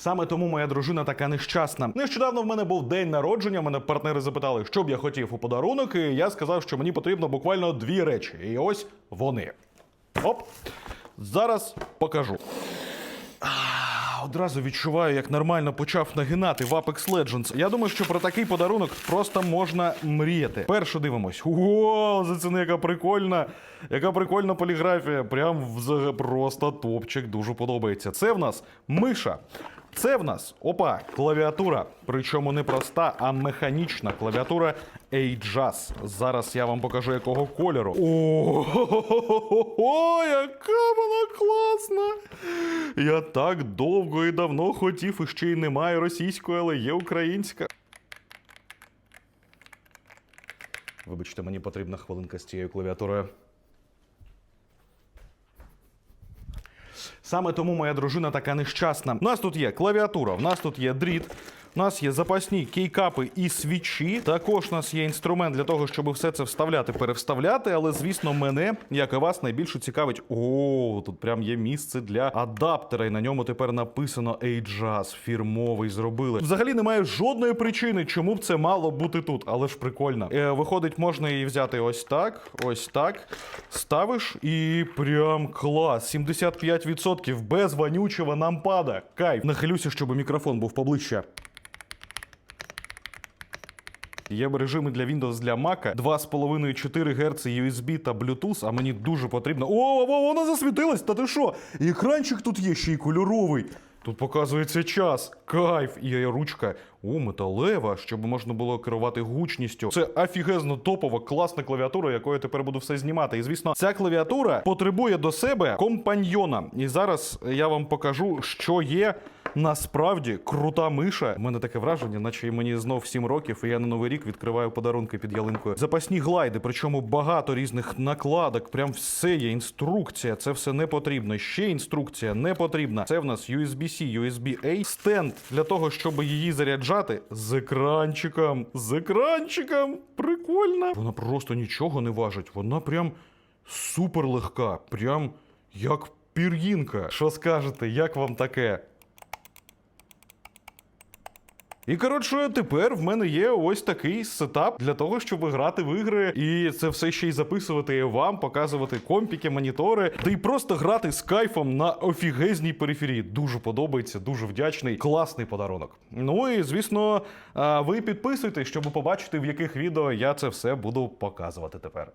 Саме тому моя дружина така нещасна. Нещодавно в мене був день народження. Мене партнери запитали, що б я хотів у подарунок, і я сказав, що мені потрібно буквально дві речі. І ось вони. Оп. Зараз покажу. Одразу відчуваю, як нормально почав нагинати в Apex Legends. Я думаю, що про такий подарунок просто можна мріяти. Перше дивимось. О, заціни, яка прикольна, яка прикольна поліграфія. Прям взагалі просто топчик, дуже подобається. Це в нас миша. Це в нас опа, клавіатура. Причому не проста, а механічна клавіатура Ajas. Зараз я вам покажу, якого кольору. О, яка вона класна! Я так довго і давно хотів, і ще й немає російської, але є українська. Вибачте, мені потрібна хвилинка з цією клавіатурою. Саме тому моя дружина така нещасна. У нас тут є клавіатура, в нас тут є дріт, у нас є запасні кейкапи і свічі. Також у нас є інструмент для того, щоб все це вставляти, перевставляти. Але звісно, мене, як і вас, найбільше цікавить. О, тут прям є місце для адаптера, і на ньому тепер написано Ajas, фірмовий зробили. Взагалі немає жодної причини, чому б це мало бути тут, але ж прикольно. Е, виходить, можна її взяти ось так, ось так. Ставиш і прям клас. 75% без вонючого нам пада. Кайф. Нахилюся, щоб мікрофон був поближче. Є режими для Windows для Mac 2,5-4 Гц USB та Bluetooth, а мені дуже потрібно. О, о, вона засвітилась! Та ти що? І екранчик тут є ще й кольоровий. Тут показується час, кайф і ручка. О, металева, щоб можна було керувати гучністю. Це офігезно топова, класна клавіатура, якою я тепер буду все знімати. І звісно, ця клавіатура потребує до себе компаньйона. І зараз я вам покажу, що є насправді крута миша. У мене таке враження, наче мені знов 7 років, і я на новий рік відкриваю подарунки під ялинкою. Запасні глайди, причому багато різних накладок. Прям все є. Інструкція. Це все не потрібно. Ще інструкція не потрібна. Це в нас USB-C, USB-A, стенд для того, щоб її заряджати з екранчиком. З екранчиком. Прикольно. Вона просто нічого не важить. Вона прям супер легка. Прям як пір'їнка. Що скажете, як вам таке? І коротше, тепер в мене є ось такий сетап для того, щоб грати в ігри, і це все ще й записувати вам, показувати компіки, монітори, та й просто грати з кайфом на офігезній периферії. Дуже подобається, дуже вдячний, класний подарунок. Ну і звісно, ви підписуйтесь, щоб побачити, в яких відео я це все буду показувати тепер.